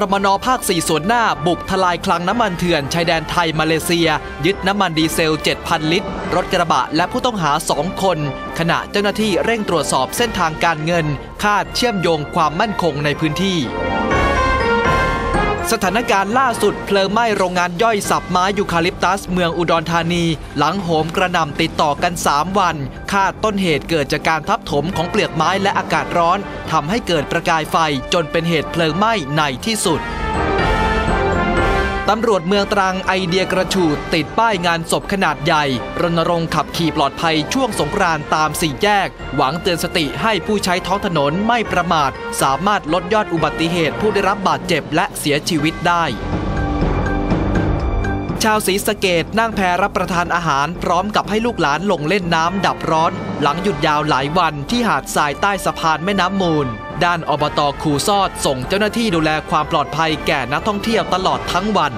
รมนภาค 4 ส่วนหน้าบุกทลายคลังน้ำมันเถื่อน ชายแดนไทยมาเลเซีย ยึดน้ำมันดีเซล 7,000 ลิตร รถกระบะและผู้ต้องหา 2 คน ขณะเจ้าหน้าที่เร่งตรวจสอบเส้นทางการเงิน คาดเชื่อมโยงความมั่นคงในพื้นที่ สถานการณ์ล่าสุดเพลิงไหม้โรงงานย่อยสับไม้ยูคาลิปตัส เมืองอุดรธานี หลังโหมกระหน่ำติดต่อกัน 3 วัน คาดต้นเหตุเกิดจากการทับถมของเปลือกไม้และอากาศร้อนทำให้เกิดประกายไฟจนเป็นเหตุเพลิงไหม้ในที่สุด ตำรวจเมืองตรังไอเดียกระฉูดติดป้ายงานศพขนาดใหญ่ รณรงค์ขับขี่ปลอดภัยช่วงสงกรานต์ตามสี่แยก หวังเตือนสติให้ผู้ใช้ท้องถนนไม่ประมาท สามารถลดยอดอุบัติเหตุผู้ได้รับบาดเจ็บและเสียชีวิตได้ชาวศรีสะเกดนั่งแพรับประทานอาหาร พร้อมกับให้ลูกหลานลงเล่นน้ำดับร้อน หลังหยุดยาวหลายวันที่หาดทรายใต้สะพานแม่น้ำมูล ด้านอบตคูซอดส่งเจ้าหน้าที่ดูแลความปลอดภัยแก่นักท่องเที่ยวตลอดทั้งวัน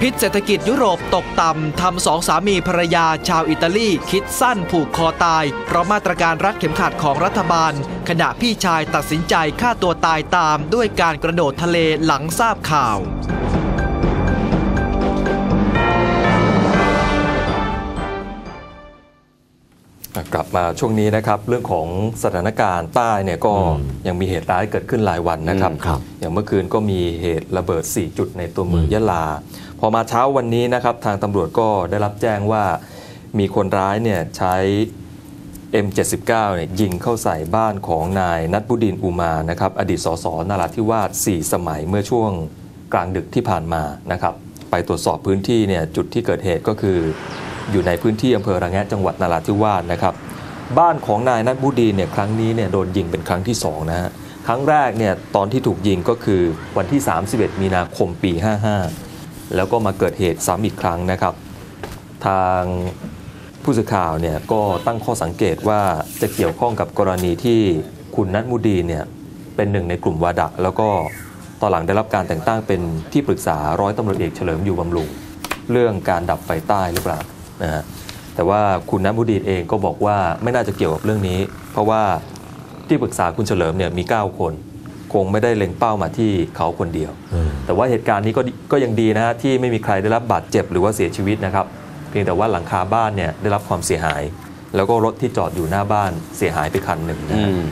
พิษเศรษฐกิจยุโรปตกต่ำทำสองสามีภรรยาชาวอิตาลีคิดสั้นผูกคอตาย เพราะมาตรการรัดเข็มขัดของรัฐบาล ขณะพี่ชายตัดสินใจฆ่าตัวตายตามด้วยการกระโดดทะเลหลังทราบข่าว กลับมาช่วงนี้นะครับเรื่องของสถานการณ์ใต้เนี่ยก็ยังมีเหตุร้ายเกิดขึ้นหลายวันนะครับอืมครับอย่างเมื่อคืนก็มีเหตุระเบิด 4 จุดในตัวเมืองยะลา พอมาเช้าวันนี้นะครับทางตำรวจก็ได้รับแจ้งว่ามีคนร้ายเนี่ยใช้ M79 เนี่ยยิงเข้าใส่บ้านของนายนัทบุดินอุมานะครับอดีตสสนราธิวาส4สมัยเมื่อช่วงกลางดึกที่ผ่านมานะครับไปตรวจสอบพื้นที่เนี่ยจุดที่เกิดเหตุก็คือ อยู่ในพื้นที่อำเภอระแงะจังหวัดนราธิวาสนะครับ บ้านของนายนัทบุดีเนี่ยครั้งนี้เนี่ยโดนยิงเป็นครั้งที่2นะฮะครั้งแรกเนี่ยตอนที่ถูกยิงก็คือวันที่ 31 มีนาคมปี 55 แล้วก็มาเกิดเหตุซ้ำอีกครั้งนะครับ ทางผู้สื่อข่าวเนี่ยก็ตั้งข้อสังเกตว่าจะเกี่ยวข้องกับกรณีที่คุณนัทมุดีเนี่ยเป็นหนึ่งในกลุ่มวาดะแล้วก็ตอนหลังได้รับการแต่งตั้งเป็นที่ปรึกษาร้อยตำรวจเอกเฉลิมอยู่บำรุง เรื่องการดับไฟใต้หรือเปล่า นะฮะแต่ว่าคุณนัทมุดีนเองก็บอกว่าไม่น่าจะเกี่ยวกับเรื่องนี้ เพราะว่าที่ปรึกษาคุณเฉลิมเนี่ยมี 9 คน คงไม่ได้เล็งเป้ามาที่เขาคนเดียว แต่ว่าเหตุการณ์นี้ก็ดีก็ยังดีนะฮะที่ไม่มีใครได้รับบาดเจ็บหรือว่าเสียชีวิตนะครับเพียงแต่ว่าหลังคาบ้านเนี่ยได้รับความเสียหาย แล้วก็รถที่จอดอยู่หน้าบ้านเสียหายไปคันหนึ่งนะอืฮะม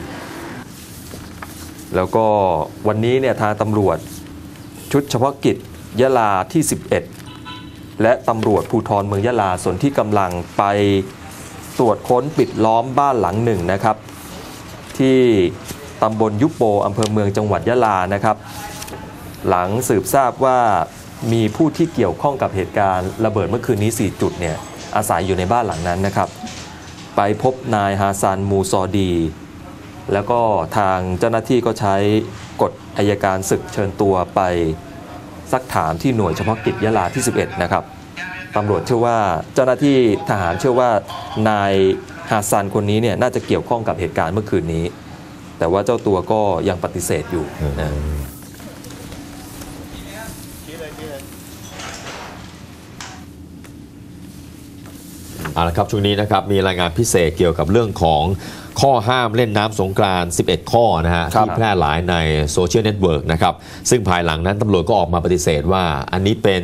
แล้วก็วันนี้เนี่ยทางตำรวจชุดเฉพาะกิจยะลาที่ 11 และตำรวจภูธรเมืองยะลาส่วนที่กำลังไปตรวจค้นปิดล้อมบ้านหลังหนึ่งนะครับ ที่ตำบลยุบโปอำเภอเมืองจังหวัดยะลานะครับ หลังสืบทราบว่ามีผู้ที่เกี่ยวข้องกับเหตุการณ์ระเบิดเมื่อคืนนี้ 4 จุดเนี่ยอาศัยอยู่ในบ้านหลังนั้นนะครับ ไปพบนายฮาซานมูซอดี แล้วก็ทางเจ้าหน้าที่ก็ใช้กฎอายการศึกเชิญตัวไป ซักถามที่หน่วยเฉพาะกิจยะลาที่ 11 นะครับตำรวจเชื่อว่าเจ้าหน้าที่ทหารเชื่อว่านายฮาซันคนนี้เนี่ยน่าจะเกี่ยวข้องกับเหตุการณ์เมื่อคืนนี้ แต่ว่าเจ้าตัวก็ยังปฏิเสธอยู่นะเอาละครับช่วงนี้นะครับมีรายงานพิเศษเกี่ยวกับเรื่องของ ข้อห้ามเล่นน้ำสงกรานต์11 ข้อนะฮะครับที่แพร่หลายในโซเชียลเน็ตเวิร์กนะครับ ซึ่งภายหลังนั้นตำรวจก็ออกมาปฏิเสธว่าอันนี้เป็น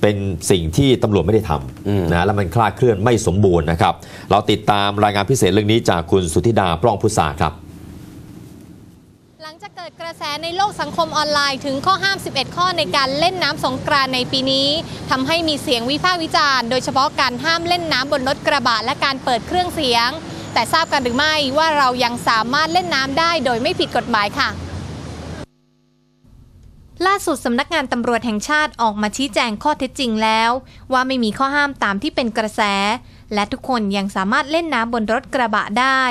เป็นสิ่งที่ตำรวจไม่ได้ทำนะแล้วมันคลาดเคลื่อนไม่สมบูรณ์นะครับ เราติดตามรายงานพิเศษเรื่องนี้จากคุณสุธิดาปล้องพุทธาครับหลังจากเกิดกระแสในโลกสังคมออนไลน์ถึงข้อห้าม 11 ข้อในการเล่นน้ำสงกรานต์ในปีนี้ทำให้มีเสียงวิพากษ์วิจารณ์ โดยเฉพาะการห้ามเล่นน้ำบนรถกระบะและการเปิดเครื่องเสียง แต่ทราบกันหรือไม่ว่าเรายังสามารถเล่นน้ำได้โดยไม่ผิดกฎหมายค่ะล่าสุดสำนักงานตำรวจแห่งชาติออกมาชี้แจงข้อเท็จจริงแล้ว ว่าไม่มีข้อห้ามตามที่เป็นกระแส และทุกคนยังสามารถเล่นน้ำบนรถกระบะได้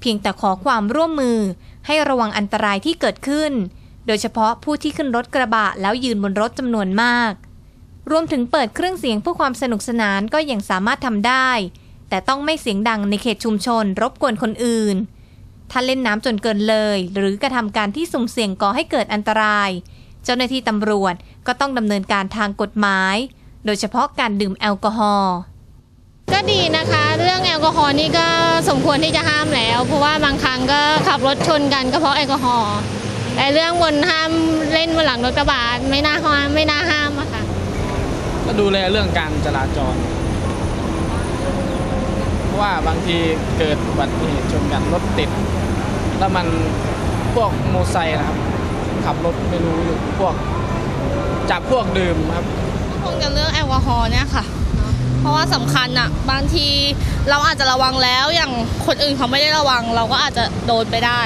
เพียงแต่ขอความร่วมมือ ให้ระวังอันตรายที่เกิดขึ้น โดยเฉพาะผู้ที่ขึ้นรถกระบะแล้วยืนบนรถจำนวนมาก รวมถึงเปิดเครื่องเสียงเพื่อความสนุกสนานก็ยังสามารถทำได้ แต่ต้องไม่เสียงดังในเขตชุมชน รบกวนคนอื่น ถ้าเล่นน้ำจนเกินเลย หรือกระทำการที่สุ่มเสี่ยงก่อให้เกิดอันตราย เจ้าหน้าที่ตำรวจก็ต้องดำเนินการทางกฎหมาย โดยเฉพาะการดื่มแอลกอฮอล์ก็ดีนะคะ เรื่องแอลกอฮอล์นี่ก็สมควรที่จะห้ามแล้ว เพราะว่าบางครั้งก็ขับรถชนกันก็เพราะแอลกอฮอล์ไอเรื่องบนห้ามเล่นบนหลังรถกระบะไม่น่าห้ามไม่น่าห้ามอะค่ะก็ดูแลเรื่องการจราจรเพราะว่าบางทีเกิดอุบัติเหตุชนกันรถติด แล้วมันพวกโมอไซค์นะครับ ขับรถไม่รู้อยู่พวกจับพวกดื่มครับคงจะเรื่องแอลกอฮอล์เนี่ยค่ะ เพราะว่าสำคัญอะบางทีเราอาจจะระวังแล้วอย่างคนอื่นเขาไม่ได้ระวัง เราก็อาจจะโดนไปได้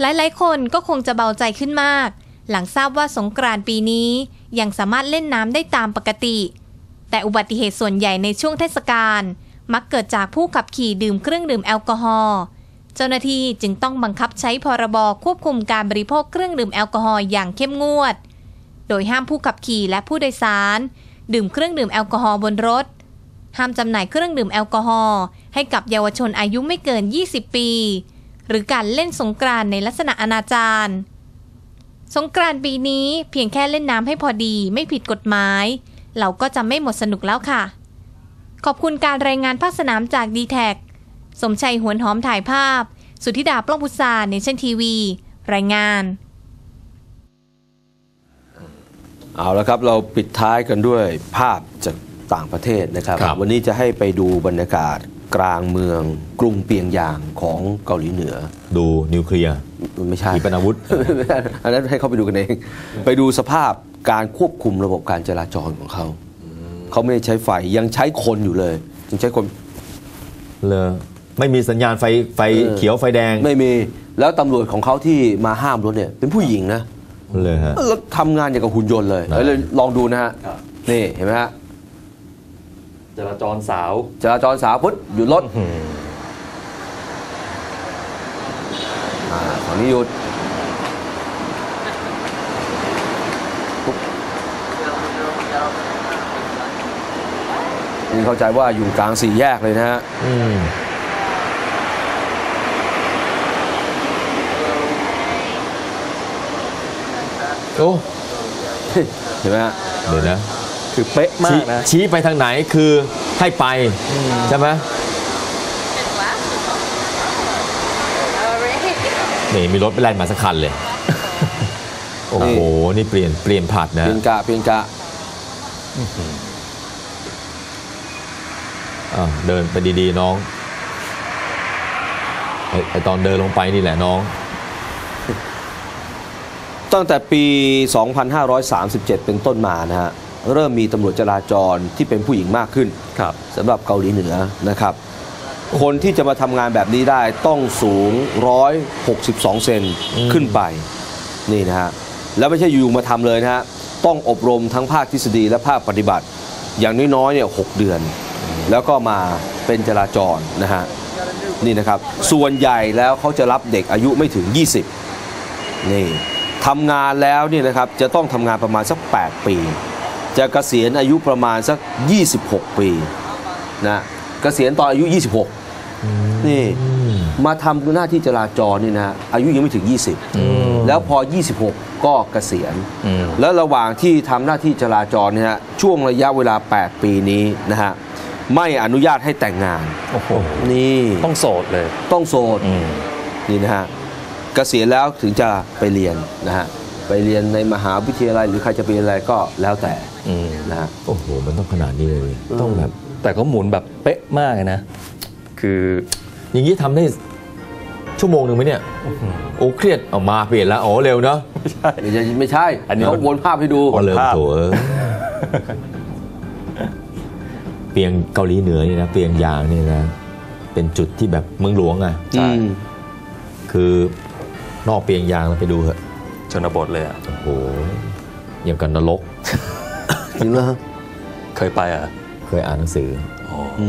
หลายๆ คนก็คงจะเบาใจขึ้นมาก หลังทราบว่าสงกรานต์ปีนี้ยังสามารถเล่นน้ำได้ตามปกติ แต่อุบัติเหตุส่วนใหญ่ในช่วงเทศกาลมักเกิดจากผู้ขับขี่ดื่มเครื่องดื่มแอลกอฮอล์เจ้าหน้าที่จึงต้องบังคับใช้พรบควบคุมการบริโภคเครื่องดื่มแอลกอฮอล์อย่างเข้มงวด โดยห้ามผู้ขับขี่และผู้โดยสาร ดื่มเครื่องดื่มแอลกอฮอล์บนรถ ห้ามจำหน่ายเครื่องดื่มแอลกอฮอล์ให้กับเยาวชนอายุไม่เกิน 20 ปี หรือการเล่นสงกรานในลักษณะอนาจารสงกรานปีนี้เพียงแค่เล่นน้ำให้พอดีไม่ผิดกฎหมาย เราก็จะไม่หมดสนุกแล้วค่ะ ขอบคุณการรายงานภาคสนามจากดีแท็สมชัยหวนหอมถ่ายภาพ สุธิดาปล้องพุษาเนชั่นทีวี รายงาน เอาละครับเราปิดท้ายกันด้วยภาพจากต่างประเทศนะครับครับ วันนี้จะให้ไปดูบรรยากาศกลางเมืองกรุงเปียงยางของเกาหลีเหนือ ดูนิวเคลียร์ไม่ใช่ขีปนาวุธอันนั้นให้เขาไปดูกันเอง ไปดูสภาพการควบคุมระบบการจราจรของเขา เขาไม่ได้ใช้ไฟยังใช้คนอยู่เลย ยังใช้คนเลยไม่มีสัญญาณไฟไฟเออเขียวไฟแดง ไม่มีแล้วตำรวจของเขาที่มาห้ามรถเนี่ย เป็นผู้หญิงนะเลยฮะแล้วทำงานอย่างกับหุ่นยนต์เลยนะเลยลองดูนะฮะนี่เห็นไหมฮะจราจรสาวจราจรสาวพุทธหยุดรถอ่าฝั่งนี้หยุดปุ๊บนี่ เข้าใจว่าอยู่กลางสี่แยกเลยนะฮะอืมโอ้เห็นไหมฮะเดี๋ยวนะคือเป๊ะมาชี้กนะชี้ไปทางไหนคือให้ไปใช่ไหมนี่มีรถไปไล่มาสักคันเลย โอ้โห นี่เปลี่ยนเปลี่ยนผัดนะเพียงกะเพียงกะอะ เดินไปดีๆน้องไอ้ไอตอนเดินลงไปนี่แหละน้อง ตั้งแต่ปี 2537 เป็นต้นมานะฮะเริ่มมีตำรวจจราจรที่เป็นผู้หญิงมากขึ้นครับสำหรับเกาหลีเหนือนะครับ คนที่จะมาทำงานแบบนี้ได้ต้องสูง 162 เซนขึ้นไปนี่นะฮะแล้วไม่ใช่อยู่ๆมาทำเลยนะฮะต้องอบรมทั้งภาคทฤษฎีและภาคปฏิบัติ อย่างน้อยๆเนี่ยหเดือน แล้วก็มาเป็นจราจรนะฮะนี่นะครับส่วนใหญ่แล้วเขาจะรับเด็กอายุไม่ถึง 20นี่ทำงานแล้วเนี่ยนะครับจะต้องทำงานประมาณสัก 8 ปี จะเกษียณอายุประมาณสัก 26 ปีนะเกษียณตอนอายุ 26 นี่มาทำหน้าที่จราจรนี่นะอายุยังไม่ถึง 20 แล้วพอ 26 ก็เกษียณอืมแล้วระหว่างที่ทำหน้าที่จราจรเนี่ยฮะช่วงระยะเวลา 8 ปีนี้นะฮะ ไม่อนุญาตให้แต่งงาน โอ้โห นี่ต้องโสดเลย ต้องโสดอืมนี่นะฮะเกษียณแล้วถึงจะไปเรียนนะฮะไปเรียนในมหาวิทยาลัยหรือใครจะไปเรียนอะไรก็แล้วแต่อืมนะฮะ โอ้โห มันต้องขนาดนี้เลย ต้องแบบ แต่ก็หมุนแบบเป๊ะมากเลยนะ คือ อย่างนี้ทำได้ชั่วโมงหนึ่งไหมเนี่ย โอ้เครียดออกมาเปลี่ยนแล้วโอ้เร็วเนาะไม่ใช่ไม่ใช่อันนี้ เขาวนภาพให้ดูโอ้เร็วภาพโถเอ้ยเปียงเกาหลีเหนือนี่นะเปียงยางนี่นะเป็นจุดที่แบบเมืองหลวงอะอืมคือนอกเปียงยางเราไปดูเถอะชนบทเลยอะโอ้โหอย่างกันนรก จริงเหรอเคยไปอะ เคยอ่านหนังสืออื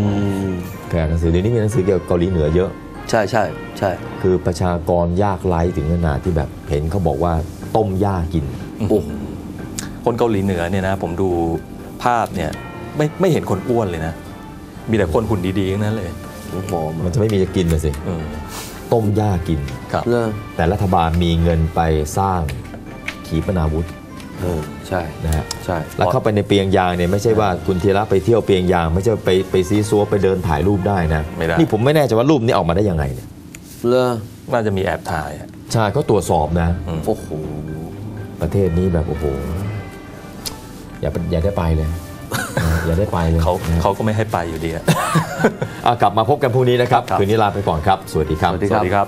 มเคยอ่านหนังสือเดี๋ยวนี้มีหนังสือเกี่ยวกับเกาหลีเหนือเยอะ ใช่ใช่ใช่ คือประชากรยากไร้ถึงขนาดที่แบบเห็นเขาบอกว่าต้มหญ้ากิน โอ้คนเกาหลีเหนือเนี่ยนะ ผมดูภาพเนี่ย ไม่ไม่เห็นคนอ้วนเลยนะ มีแต่คนหุ่นดีๆทั้งนั้นเลยหอมมันจะไม่มีจะกินเลยสิเออต้มหญ้ากิน ครับเลิกแต่รัฐบาลมีเงินไปสร้างขีปนาวุธเออใช่นะฮะใช่แล้วเข้าไปในเปียงยางเนี่ยไม่ใช่ว่าคุณธีระไปเที่ยวเปียงยาง ไม่ใช่ไปไปซีซัวไปเดินถ่ายรูปได้นะไม่ได้ นี่ผมไม่แน่ใจว่ารูปนี้ออกมาได้ยังไงเนี่ยเลิกน่าจะมีแอบถ่ายอะ ใช่ก็ตรวจสอบนะ โอ้โห ประเทศนี้แบบโอ้โหอย่าอย่าได้ไปเลยนะ อย่าได้ไปเลยเขานะเขาก็ไม่ให้ไปอยู่ดีอะอะกลับมาพบกันพรุ่งนี้นะครับครับ คืนนี้ลาไปก่อนครับ สวัสดีครับ สวัสดีสวัสดีครับ